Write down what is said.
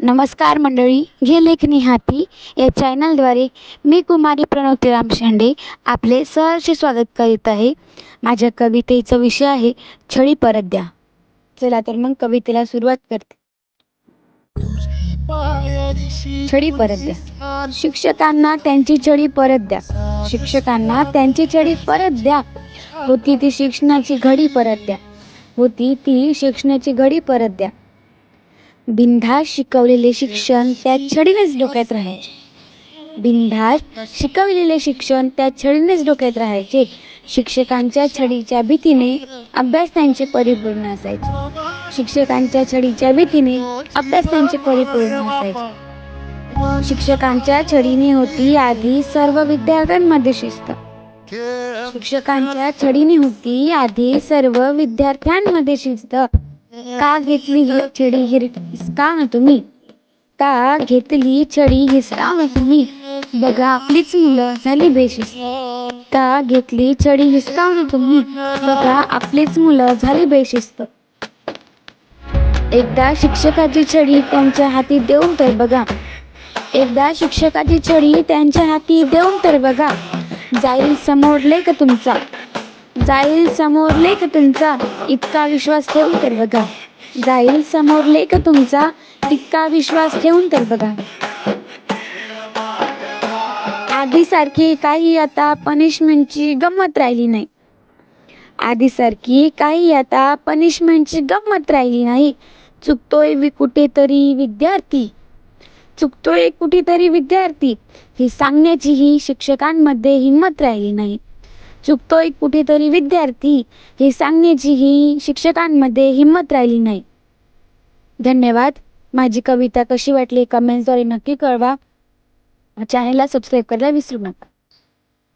नमस्कार मंडळी घे लेखनी हाती या चॅनलद्वारे मी कुमारी प्रणवती राम शेंडे आपले सहर्ष स्वागत करीत आहे. माझ्या कवितेचा विषय आहे छळी परत द्या. चला तर मग कवितेला सुरुवात करते. छडी परत द्या. शिक्षकांना त्यांची छडी परत द्या. शिक्षकांना त्यांची छडी परत द्या. होती ती शिक्षणाची घडी परत द्या. होती ती शिक्षणाची घडी परत द्या. बिनधास्त शिकवलेले शिक्षण त्या छडीनेच डोक्यात राहायचे बिनधास्त शिकवलेले शिक्षण त्या छडीनेच डोक्यात राहायचे शिक्षकांच्या छडीच्या भीतीने अभ्यास त्यांचे परिपूर्ण असायचे. शिक्षकांच्या छडीच्या भीतीने अभ्यास त्यांचे परिपूर्ण असायचे. शिक्षकांच्या छडीने होती आधी सर्व विद्यार्थ्यांमध्ये शिस्त. शिक्षकांच्या छडीने होती आधी सर्व विद्यार्थ्यांमध्ये शिस्त. का घेतली ही छडी हिसका ना तुम्ही? का घेतली छडी हिसका ना तुम्ही. बघा आपलीच मुलं झाली बेशिस का घेतली छडी हिसका ना तुम्ही. बघा आपलीच मुलं झाली बेशिस्त. एकदा शिक्षकाची छडी त्यांच्या हाती देऊन तर बघा. एकदा शिक्षकाची छडी त्यांच्या हाती देऊन तर बघा. जाईल समोर लेख तुमचा. जाईल समोर लेख तुमचा इतका विश्वास ठेवून तर बघा. जाईल समोर लेख तुमचा इतका विश्वास ठेवून तर बघा. आधीसारखी काही आता पनिशमेंटची गंमत राहिली नाही. आधीसारखी काही आता पनिशमेंटची गंमत राहिली नाही. चुकतोय वि कुठेतरी विद्यार्थी. चुकतोय कुठेतरी विद्यार्थी. हे सांगण्याचीही शिक्षकांमध्ये हिंमत राहिली नाही. चुकतोय कुठेतरी विद्यार्थी हे सांगण्याचीही शिक्षकांमध्ये हिंमत राहिली नाही. धन्यवाद. माझी कविता कशी वाटली कमेंट्सद्वारे नक्की कळवा. चॅनलला सबस्क्राईब करायला विसरू नका.